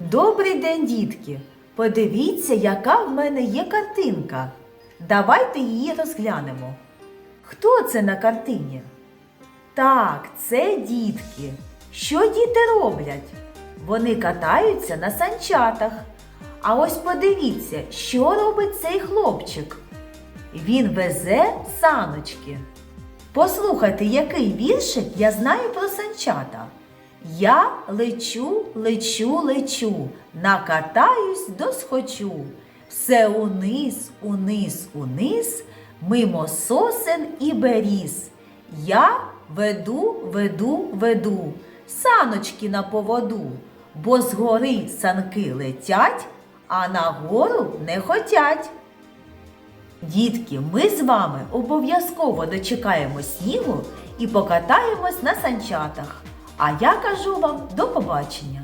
Добрий день, дітки! Подивіться, яка в мене є картинка. Давайте її розглянемо. Хто це на картині? Так, це дітки. Що діти роблять? Вони катаються на санчатах. А ось подивіться, що робить цей хлопчик. Він везе саночки. Послухайте, який віршик я знаю про санчата. Я лечу, лечу, лечу, накатаюсь досхочу. Все униз, униз, униз, мимо сосен і беріз. Я веду, веду, веду, саночки на поводу, бо згори санки летять, а нагору не хотять. Дітки, ми з вами обов'язково дочекаємо снігу і покатаємось на санчатах. А я кажу вам до побачення!